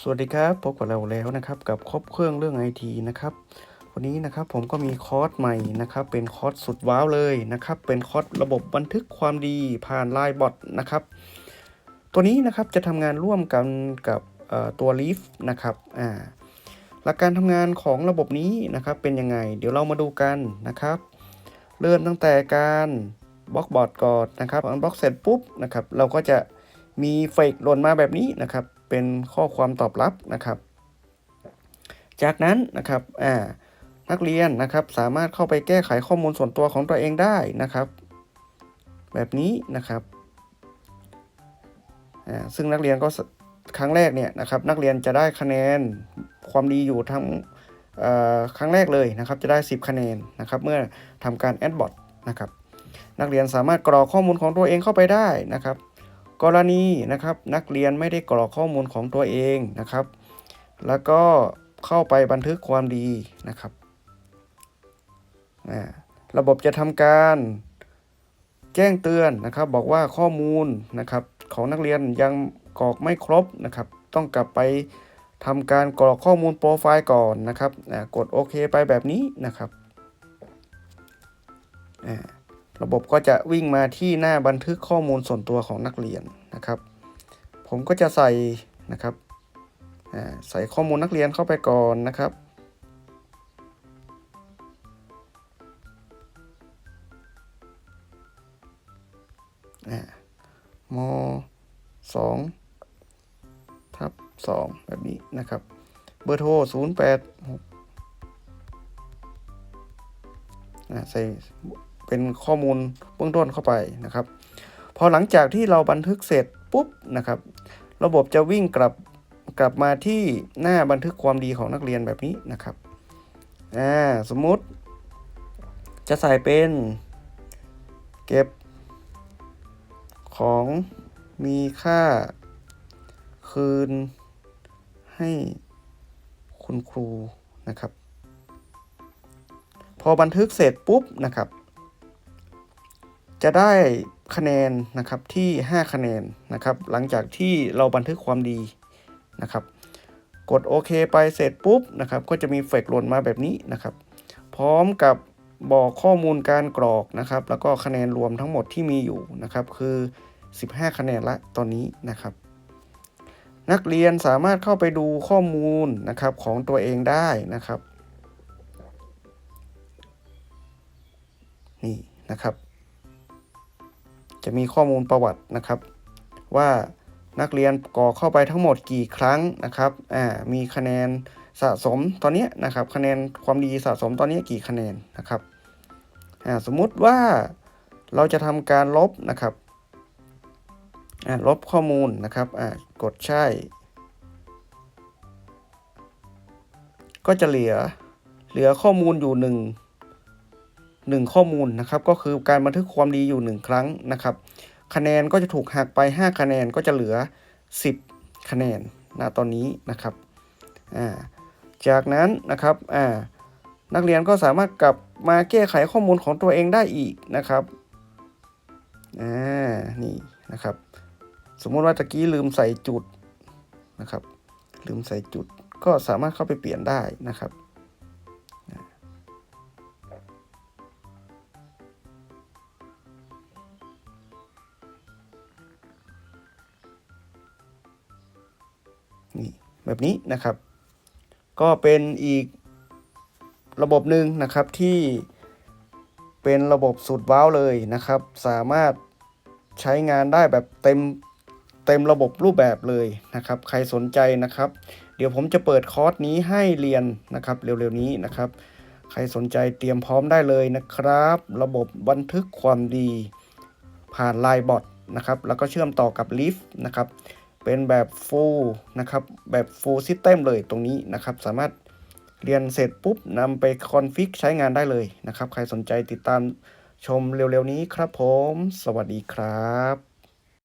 สวัสดีครับพบกับเราแล้วนะครับกับครบเครื่องเรื่องไอทีนะครับวันนี้นะครับผมก็มีคอร์สใหม่นะครับเป็นคอร์สสุดว้าวเลยนะครับเป็นคอร์สระบบบันทึกความดีผ่านไลน์บอทนะครับตัวนี้นะครับจะทำงานร่วมกันกับตัว Leaf นะครับอ่าหลักการทำงานของระบบนี้นะครับเป็นยังไง เดี๋ยวเรามาดูกันนะครับ เริ่มตั้งแต่การบล็อกบอร์ดก่อนนะครับอันบล็อกเสร็จปุ๊บนะครับเราก็จะมีเฟกหล่นมาแบบนี้นะครับ เป็นข้อความตอบรับนะครับ จากนั้นนะครับอ่านักเรียนนะครับสามารถเข้าไปแก้ไขข้อมูลส่วนตัวของตัวเองได้นะครับ แบบนี้นะครับอ่าซึ่งนักเรียนก็ครั้งแรกเนี่ยนะครับนักเรียนจะได้คะแนนความดีอยู่ทั้งครั้งแรกเลยนะครับจะได้ 10 คะแนนนะครับเมื่อทำการแอดบอทนะครับนักเรียนสามารถกรอกข้อมูลของตัวเองเข้าไปได้นะครับ กรณีนะครับนักเรียนไม่ได้กรอกข้อมูลของตัวเองนะครับ แล้วก็เข้าไปบันทึกความดีนะครับระบบจะทำการแจ้งเตือนนะครับ บอกว่าข้อมูลนะครับของนักเรียนยังกรอกไม่ครบนะครับ ต้องกลับไปทำการกรอกข้อมูลโปรไฟล์ก่อนนะครับกดโอเคไปแบบนี้นะครับอ่า ระบบก็จะวิ่งมาที่หน้าบันทึกข้อมูลส่วนตัวของนักเรียนนะครับ ผมก็จะใส่นะครับใส่ข้อมูลนักเรียนเข้าไปก่อนนะครับอ่มสองทับสองแบบนี้นะครับ เบอร์โทรศูนย์แปดหกใส่ เป็นข้อมูลเบื้องต้นเข้าไปนะครับ พอหลังจากที่เราบันทึกเสร็จปุ๊บนะครับ ระบบจะวิ่งกลับกลับมาที่หน้าบันทึกความดีของนักเรียนแบบนี้นะครับอ่าสมมุติจะใส่เป็นเก็บของมีค่าคืนให้คุณครูนะครับ พอบันทึกเสร็จปุ๊บนะครับ จะได้คะแนนนะครับที่ 5 คะแนนนะครับ หลังจากที่เราบันทึกความดีนะครับ กดโอเคไปเสร็จปุ๊บนะครับ ก็จะมีเฟกหล่นมาแบบนี้นะครับ พร้อมกับบอกข้อมูลการกรอกนะครับ แล้วก็คะแนนรวมทั้งหมดที่มีอยู่นะครับ คือ 15 คะแนนละตอนนี้นะครับ นักเรียนสามารถเข้าไปดูข้อมูลนะครับของตัวเองได้นะครับ นี่นะครับ จะมีข้อมูลประวัตินะครับ ว่านักเรียนกรอเข้าไปทั้งหมดกี่ครั้งนะครับอ่ามีคะแนนสะสมตอนนี้นะครับ คะแนนความดีสะสมตอนนี้กี่คะแนนนะครับอ่าสมมุติว่าเราจะทำการลบนะครับอ่าลบข้อมูลนะครับอ่ากดใช่ ก็จะเหลือเหลือข้อมูลอยู่ห หนึ่งข้อมูลนะครับ ก็คือการบันทึกความดีอยู่หนึ่งครั้งนะครับ คะแนนก็จะถูกหักไป 5 คะแนนก็จะเหลือ 10 คะแนนนะตอนนี้นะครับอ่าจากนั้นนะครับอ่านักเรียนก็สามารถกลับมาแก้ไขข้อมูลของตัวเองได้อีกนะครับอ่านี่นะครับ สมมติว่าตะกี้ลืมใส่จุดนะครับ ลืมใส่จุดก็สามารถเข้าไปเปลี่ยนได้นะครับ นี่แบบนี้นะครับ ก็เป็นอีกระบบหนึ่งนะครับที่เป็นระบบสุดว้าวเลยนะครับ สามารถใช้งานได้แบบเต็มเต็มระบบรูปแบบเลยนะครับ ใครสนใจนะครับ เดี๋ยวผมจะเปิดคอร์สนี้ให้เรียนนะครับเร็วๆนี้นะครับ ใครสนใจเตรียมพร้อมได้เลยนะครับ ระบบบันทึกความดี ผ่านไลน์บอทนะครับ แล้วก็เชื่อมต่อกับ Leaf นะครับ เป็นแบบ full นะครับแบบ full system เลยตรงนี้นะครับ สามารถเรียนเสร็จปุ๊บนำไปคอนฟิกใช้งานได้เลยนะครับ ใครสนใจติดตามชมเร็วๆนี้ครับผม สวัสดีครับ